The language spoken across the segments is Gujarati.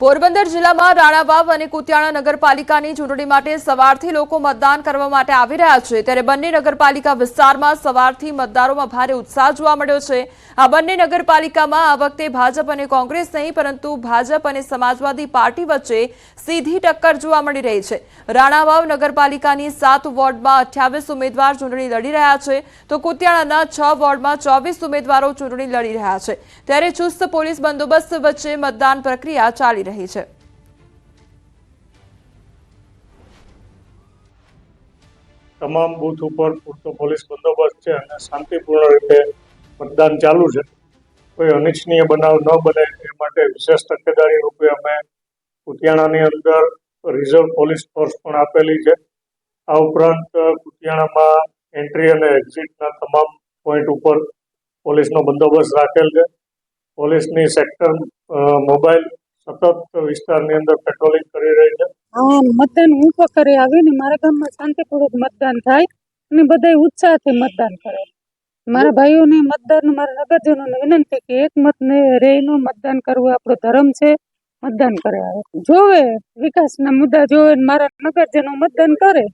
પોરબંદર જિલ્લામાં રાણાવાવ અને કુતિયાણા નગરપાલિકાની ચૂંટણી માટે સવારથી લોકો મતદાન કરવા માટે આવી રહ્યા છે. ત્યારે બંને નગરપાલિકા વિસ્તારમાં સવારથી મતદારોમાં ભારે ઉત્સાહ જોવા મળ્યો છે. આ બંને નગરપાલિકામાં આ વખતે ભાજપ અને કોંગ્રેસ નહીં, પરંતુ ભાજપ અને સમાજવાદી પાર્ટી વચ્ચે સીધી ટક્કર જોવા મળી રહી છે. રાણાવાવ નગરપાલિકાની સાત વોર્ડમાં અઠ્યાવીસ ઉમેદવાર ચૂંટણી લડી રહ્યા છે. તો કુતિયાણાના છ વોર્ડમાં ચોવીસ ઉમેદવારો ચૂંટણી લડી રહ્યા છે. ત્યારે ચુસ્ત પોલીસ બંદોબસ્ત વચ્ચે મતદાન પ્રક્રિયા ચાલી રહી છે તમામ બૂથ ઉપર પૂરતો પોલીસ બંદોબસ્ત છે અને શાંતિપૂર્ણ રીતે મતદાન ચાલુ છે. કોઈ અનિચ્છનીય બનાવ ન બને એ માટે વિશેષ તકેદારી રૂપે અમે કુતિયાણાની અંદર રિઝર્વ પોલીસ ફોર્સ પણ આપેલી છે. આ ઉપરાંત કુતિયાણામાં એન્ટ્રી અને એક્ઝિટના તમામ પોઈન્ટ ઉપર પોલીસનો બંદોબસ્ત રાખેલ છે. પોલીસની સેક્ટર મોબાઈલ સતત વિસ્તારની અંદર પેટ્રોલિંગ કરી રહી છે. હા મતદાન હું પણ કરી આવી ને મારા ગામમાં શાંતિપૂર્વક મતદાન થાય અને બધા ઉત્સાહથી મતદાન કરે. મારા ભાઈઓને મતદાન મારા નગરજનોને વિનંતી કે એક મત ને રહીનો મતદાન કરવું આપણો ધર્મ છે. મતદાન કરે આવે જોવે વિકાસના મુદ્દા જોવે મારા નગરજનો મતદાન કરે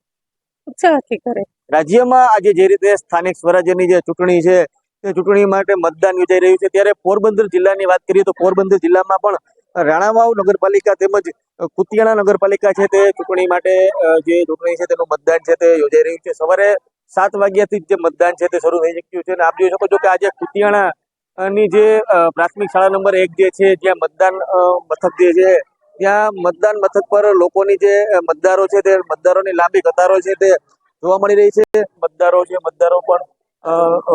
ઉત્સાહથી કરે. રાજ્યમાં આજે જે રીતે સ્થાનિક સ્વરાજ્યની જે ચૂંટણી છે તે ચૂંટણી માટે મતદાન યોજાઈ રહ્યું છે. ત્યારે પોરબંદર જિલ્લાની વાત કરીએ તો પોરબંદર જિલ્લામાં પણ રાણાવાવ નગરપાલિકા તેમજ કુતિયાણા નગરપાલિકા છે તે ચૂંટણી માટે જે ચૂંટણી છે તેનું મતદાન છે તે યોજાઈ રહ્યું છે. સવારે સાત વાગ્યાથી જે મતદાન છે તે શરૂ થઈ ચૂક્યું છે અને આપ જોઈ શકો છો કે આજે કુતિયાણા ની જે પ્રાથમિક શાળા નંબર એક જે છે, જ્યાં મતદાન મથક જે છે, ત્યાં મતદાન મથક પર લોકોની જે મતદારો છે તે મતદારોની લાંબી કતારો છે તે જોવા મળી રહી છે. મતદારો છે, મતદારો પણ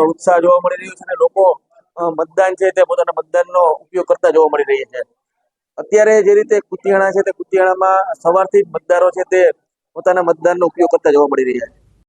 ઉત્સાહ જોવા મળી રહ્યો છે અને લોકો મતદાન છે તે પોતાના મતદાનનો ઉપયોગ કરતા જોવા મળી રહ્યા છે. અત્યારે જે રીતે કુતિયાણા છે તે કુતિયાણામાં સવારથી જ મતદારો છે તે પોતાના મતદાનનો ઉપયોગ કરતા જોવા મળી રહ્યા છે.